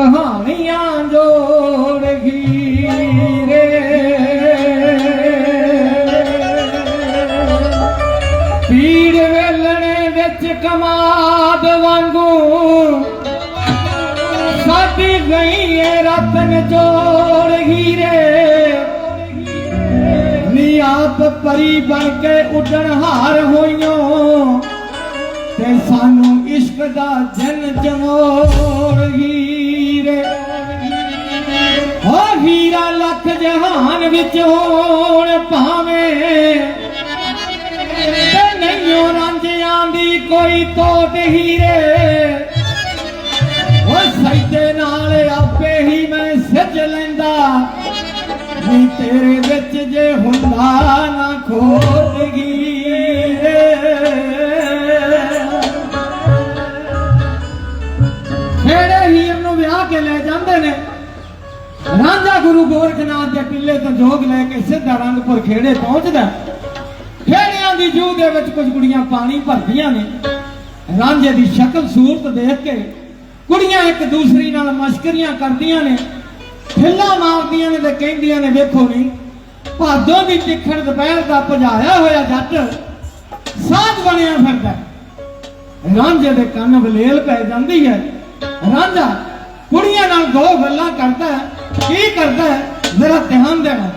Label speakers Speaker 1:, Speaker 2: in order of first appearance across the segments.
Speaker 1: ਕਹਾਣੀਆਂ ਜੋੜ ਗੀਰੇ ਪੀੜ ਵੇਲਣੇ ਵਿੱਚ ਕਮਾਦ ਵਾਂਗੂ ਸਾਡੀ ਗਈ ਏ ਰਤਨ ਜੋੜ ਹੀਰੇ। ਨੀ ਆਪ ਪਰੀ ਬਣ ਕੇ ਉੱਡਣ ਹਾਰ ਹੋਈਓ ਤੇ ਸਾਨੂੰ ਇਸ਼ਕ ਦਾ ਜਨ ਜਮੋਰ ਹੀਰੇ ਹੋ ਹੀਰਾ ਲੱਖ ਜਹਾਨ ਵਿੱਚ ਹੋਣ ਭਾਵੇਂ। ਤੇ ਨਹੀਂਓ ਰਾਂਝਿਆਂ ਦੀ ਕੋਈ ਤੋਟ ਹੀਰੇ। ਉਹ ਸੈਦੇ ਨਾਲ ਆਪੇ ਹੀ ਮੈਂ ਸਿੱਜ ਲੈਂਦਾ। ਨੀ ਤੇਰੇ ਵਿੱਚ ਜੇ ਹੁੰਦਾ ਨਾ ਖੋਟ ਗੁਰੂ ਗੋਰਖਨਾਥ ਦੇ ਟਿੱਲੇ ਤੋਂ ਜੋਗ ਲੈ ਕੇ ਸਿੱਧਾ ਰੰਗਪੁਰ ਖੇੜੇ ਪਹੁੰਚਦਾ ਖੇੜਿਆਂ ਦੀ ਜੂ ਦੇ ਵਿੱਚ ਕੁਝ ਕੁੜੀਆਂ ਪਾਣੀ ਭਰਦੀਆਂ ਨੇ। ਰਾਂਝੇ ਦੀ ਸ਼ਕਲ ਸੂਰਤ ਦੇਖ ਕੇ ਕੁੜੀਆਂ ਇੱਕ ਦੂਸਰੀ ਨਾਲ ਮਸ਼ਕਰੀਆਂ ਕਰਦੀਆਂ ਨੇ। ਠਿੱਲਾ ਮਾਰਦੀਆਂ ਨੇ ਤੇ ਕਹਿੰਦੀਆਂ ਨੇ, ਵੇਖੋ ਨਹੀਂ ਭਾਦੋਂ ਦੀ ਤਿੱਖਣ ਦੁਪਹਿਰ ਦਾ ਭਜਾਇਆ ਹੋਇਆ ਜੱਟ ਸਾਧ ਬਣਿਆ ਫਿਰਦਾ ਰਾਂਝੇ ਦੇ ਕੰਨ ਵਲੇਲ ਪੈ ਜਾਂਦੀ ਹੈ। ਰਾਂਝਾ ਕੁੜੀਆਂ ਨਾਲ ਦੋ ਗੱਲਾਂ ਕਰਦਾ ਹੈ। ਕੀ ਕਰਦਾ ਹੈ? ਜ਼ਰਾ ਧਿਆਨ ਦੇਣਾ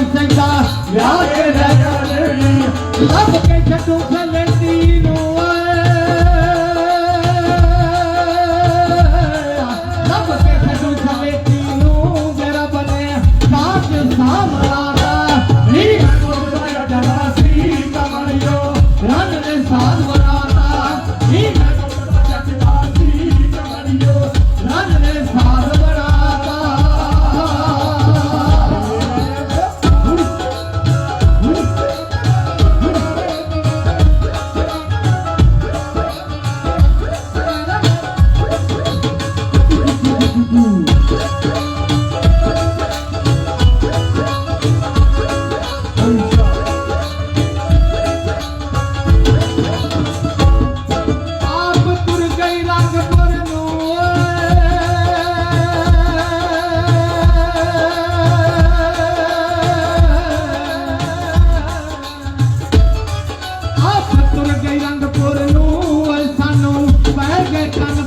Speaker 1: ਸੀ ਓਏ ਵਿਆਹ ਕੇ ਲੱਭ ਕੇ ਛੱਡੂ ਸਾਨੂੰ ਪੈ